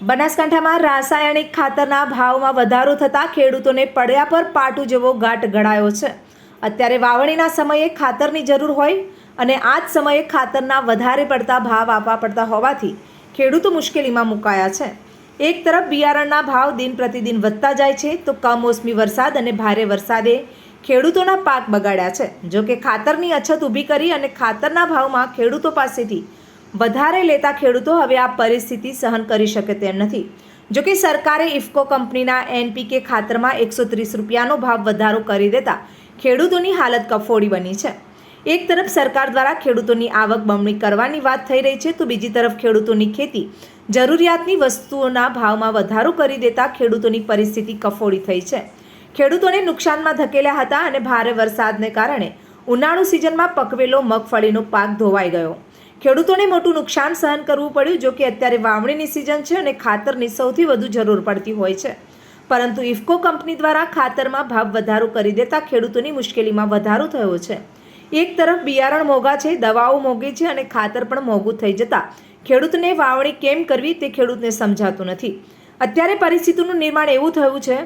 બનાસકાંઠામાં રાસાયણિક ખાતરના ભાવમાં વધારો થતાં ખેડૂતોને પડ્યા પર પાટું જેવો ઘાટ ઘડાયો છે. અત્યારે વાવણીના સમયે ખાતરની જરૂર હોય અને આ જ સમયે ખાતરના વધારે પડતા ભાવ આપવા પડતા હોવાથી ખેડૂતો મુશ્કેલીમાં મુકાયા છે. એક તરફ બિયારણના ભાવ દિન પ્રતિદિન વધતા જાય છે તો કમોસમી વરસાદ અને ભારે વરસાદે ખેડૂતોના પાક બગાડ્યા છે. જો કે ખાતરની અછત ઊભી કરી અને ખાતરના ભાવમાં ખેડૂતો પાસેથી વધારે લેતા ખેડૂતો હવે આ પરિસ્થિતિ સહન કરી શકે તેમ નથી. જોકે સરકારે ઇફકો કંપનીના એનપીકે ખાતરમાં એકસો ત્રીસ રૂપિયાનો ભાવ વધારો કરી દેતા ખેડૂતોની હાલત કફોડી બની છે. એક તરફ સરકાર દ્વારા ખેડૂતોની આવક બમણી કરવાની વાત થઈ રહી છે, તો બીજી તરફ ખેડૂતોની ખેતી જરૂરિયાતની વસ્તુઓના ભાવમાં વધારો કરી દેતા ખેડૂતોની પરિસ્થિતિ કફોડી થઈ છે. ખેડૂતોને નુકસાનમાં ધકેલ્યા હતા અને ભારે વરસાદને કારણે ઉનાળુ સિઝનમાં પકવેલો મગફળીનો પાક ધોવાઈ ગયો. ખેડૂતોને મોટું નુકસાન સહન કરવું પડ્યું, જો કે અત્યારે વાવણીની સિઝન છે અને ખાતરની સૌથી વધુ જરૂર પડતી હોય છે. પરંતુ ઇફકો કંપની દ્વારા ખાતરમાં ભાવ વધારો કરી દેતા ખેડૂતોની મુશ્કેલીમાં વધારો થયો છે. એક તરફ બિયારણ મોંઘા છે, દવાઓ મોંઘી છે અને ખાતર પણ મોંઘું થઈ જતાં ખેડૂતને વાવણી કેમ કરવી તે ખેડૂતને સમજાતું નથી. અત્યારે પરિસ્થિતિનું નિર્માણ એવું થયું છે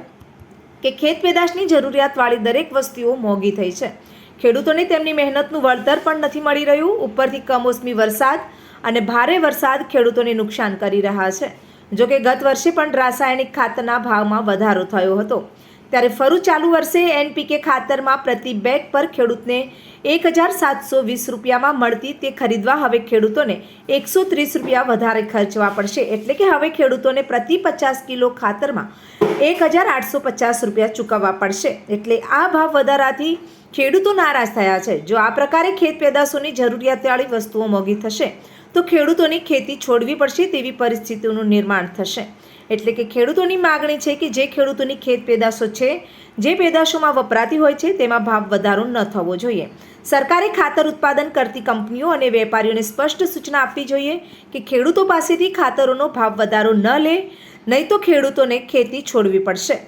કે ખેત પેદાશની જરૂરિયાતવાળી દરેક વસ્તુઓ મોંઘી થઈ છે. ખેડૂતોને તેમની મહેનતનું વળતર પણ નથી મળી રહ્યું. ઉપરથી કમોસમી વરસાદ અને ભારે વરસાદ ખેડૂતોને નુકસાન કરી રહ્યા છે. જોકે ગત વર્ષે પણ રાસાયણિક ખાતરના ભાવમાં વધારો થયો હતો. ત્યારે ફરું ચાલુ વર્ષે એનપીકે ખાતરમાં પ્રતિ બેગ પર ખેડૂતને એક હજાર સાતસો વીસ રૂપિયામાં મળતી તે ખરીદવા હવે ખેડૂતોને એકસો ત્રીસ રૂપિયા વધારે ખર્ચવા પડશે. એટલે કે હવે ખેડૂતોને પ્રતિ પચાસ કિલો ખાતરમાં એક હજાર આઠસો પચાસ રૂપિયા ચૂકવવા પડશે. એટલે આ ભાવ વધારાથી ખેડૂતો નારાજ થયા છે. જો આ પ્રકારે ખેત પેદાશોની જરૂરિયાતવાળી વસ્તુઓ મોંઘી થશે, તો ખેડૂતોની ખેતી છોડવી પડશે તેવી પરિસ્થિતિનું નિર્માણ થશે. એટલે કે ખેડૂતોની માગણી છે કે જે ખેડૂતોની ખેત પેદાશો છે, જે પેદાશોમાં વપરાતી હોય છે, તેમાં ભાવ વધારો ન થવો જોઈએ. સરકારે ખાતર ઉત્પાદન કરતી કંપનીઓ અને વેપારીઓને સ્પષ્ટ સૂચના આપવી જોઈએ કે ખેડૂતો પાસેથી ખાતરોનો ભાવ વધારો ન લે, નહીં તો ખેડૂતોને ખેતી છોડવી પડશે.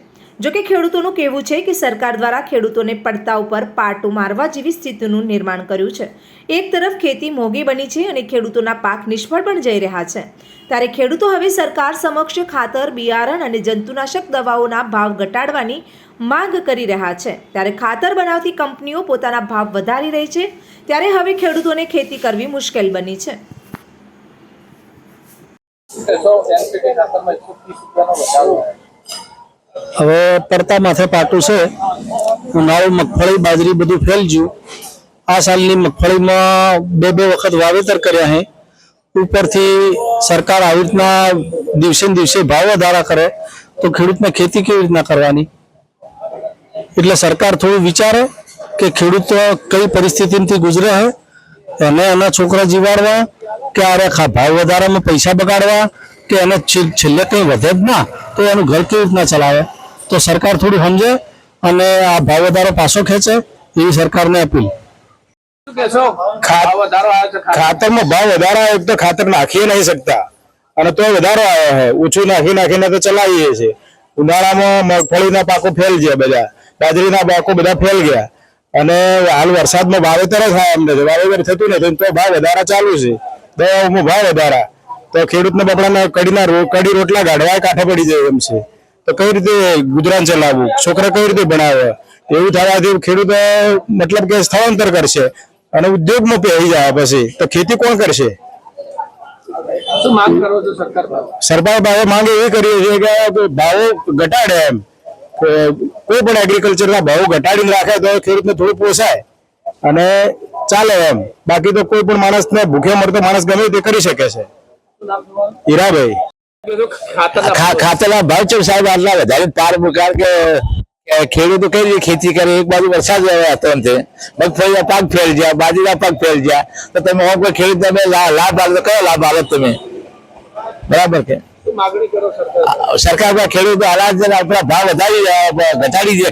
જો કે ખેડૂતોનું કહેવું છે કે સરકાર દ્વારા ખેડૂતોને પડતા ઉપર પાટું મારવા જેવી સ્થિતિનું નિર્માણ કર્યું છે. એક તરફ ખેતી મોંઘી બની છે અને ખેડૂતોના પાક નિષ્ફળ પણ જઈ રહ્યા છે. ત્યારે ખેડૂતો હવે સરકાર સમક્ષ ખાતર, બિયારણ અને જંતુનાશક દવાઓના ભાવ ઘટાડવાની માંગ કરી રહ્યા છે. ત્યારે ખાતર બનાવતી કંપનીઓ પોતાના ભાવ વધારી રહી છે. ત્યારે હવે ખેડૂતોને ખેતી કરવી મુશ્કેલ બની છે. ખાતરમાં એકસો ત્રીસ રૂપિયાનો વધારો હવે પડતા માથે પાટું છે. ઉનાળું મગફળી, બાજરી બધું ફેલ ગયું. આ સાલની મગફળીમાં બે બે વખત વાવેતર કર્યા હે ઉપરથી સરકાર આવી રીતના દિવસે દિવસે ભાવ વધારા કરે. તો ખેડૂતને ખેતી કેવી રીતના કરવાની? એટલે સરકાર થોડું વિચારે કે ખેડૂત કઈ પરિસ્થિતિથી ગુજરે છે. એને એના છોકરા જીવાડવા, કે આરે ભાવ વધારામાં પૈસા બગાડવા, કે એને છેલ્લે કંઈ વધે જ ના. તો એનું ઘર કેવી રીતના ચલાવે? તો સરકાર થોડું સમજે અને આ ભાવ વધારો પાછો ખેંચે એવી સરકારને અપીલ. ખાતરનો ભાવ વધારો આવે તો ખાતર નાખી નહીં શકતા. અને તો વધારો આવ્યો છે. ઓછું નાખી નાખીને તો ચલાવીએ છીએ. ઉનાળામાં મગફળીના પાકો ફેલ ગયા બધા. બાજરીના પાકો બધા ફેલ ગયા. અને હાલ વરસાદમાં વાવેતર જ થાય અમને વાવેતર થતું નથી. તો ભાવ વધારા ચાલુ છે. દવાઓમાં ભાવ વધારા તો ખેડૂતને બપડાના કડીના કડી રોટલા ગાઢવા કાંઠે પડી જાય એમ છે. તો કઈ રીતે ગુજરાન ચલાવવું? છોકરા કઈ રીતે ભણાવે? એવું થવાથી ખેડૂતો મતલબ કે સ્થળાંતર કરશે અને ઉદ્યોગમાં પહેરી જાય પછી. તો ખેતી કોણ કરશે? સરકાર ભાવે માંગ એવી કરીએ છીએ કે ભાવો ઘટાડે એમ. કોઈ પણ એગ્રીકલ્ચરના ભાવો ઘટાડીને રાખે તો ખેડૂતને થોડું પોસાય અને ચાલે એમ. બાકી તો કોઈ પણ માણસને ભૂખે મરતો માણસ ગમે તે કરી શકે છે. હીરાભાઈ. ખાતરના ભાવ. છે સાહેબ આટલા વધારે પાર મુકાર કે ખેડૂતો કઈ રીતે ખેતી કરે એક બાજુ વરસાદ હતો અંતે મગફળીના પાક ફેલ ગયા બાજરીના પાક ફેલ ગયા તો તમે હોમ કોઈ ખેડૂત તમે લાભ આલો કયો લાભ આલો તમે? બરાબર કે? સરકાર? ખેડૂતો અનાજ આપણા ભાવ વધારી ઘટાડી દે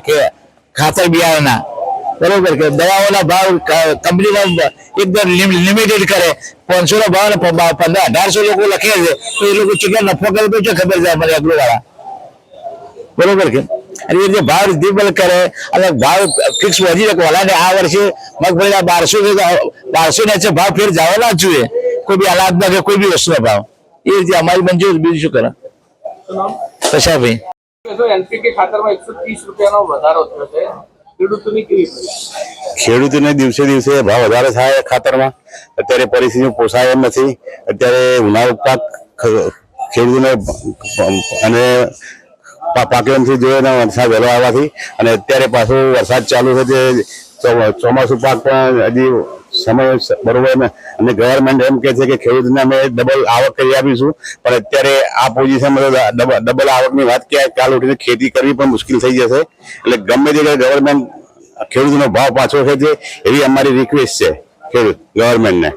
ખાતર બિયારણના. બરોબર કે દવાઓના ભાવ કંપની કંપનીમાં એકદમ લિમિટેડ કરે. પાંચસો નો ભાવ પંદર અઢારસો લોકો લખે છે તો એ લોકો કેટલો નફો કરે તો ખબર છે અમારે અગલો વાળા બરોબર કે? અને એ જે ભાવ રિઝનેબલ કરે અને ભાવ ફિક્સ વધી શકે હલાને આ વર્ષે મગફળીના બારસો બારસો ને ભાવ ફેર જવાના જ જોઈએ. કોઈ બી અનાજના કે કોઈ બી વસ્તુના ભાવ. એ રીતે અમારી મંજૂર બીજું શું કરે? કશા ભાઈ એનપીકે ખાતરમાં એકસો ત્રીસ રૂપિયાનો વધારો થયો છે ખેડૂતોની દિવસે દિવસે ભાવ વધારે થાય ખાતરમાં. અત્યારે પરિસ્થિતિ પોસાય એમ નથી. અત્યારે ઉનાળુ પાક ખેડૂતોને અને પા- પાકે જોઈએ ને વરસાદ વહેલો આવવાથી અને અત્યારે પાછો વરસાદ ચાલુ છે તે ચોમાસું પાક પણ હજી સમય બરોબર અને ગવર્મેન્ટ એમ કે છે કે ખેડૂતને અમે ડબલ આવક કરી આપીશું. પણ અત્યારે આ પોઝિશનમાં ડબલ આવકની વાત ક્યાં, કાલ ઉઠીને ખેતી કરવી પણ મુશ્કેલ થઈ જશે. એટલે ગમે તે ગવર્મેન્ટ ખેડૂતનો ભાવ પાછો છે એવી અમારી રિક્વેસ્ટ છે ખેડૂત, ગવર્મેન્ટને.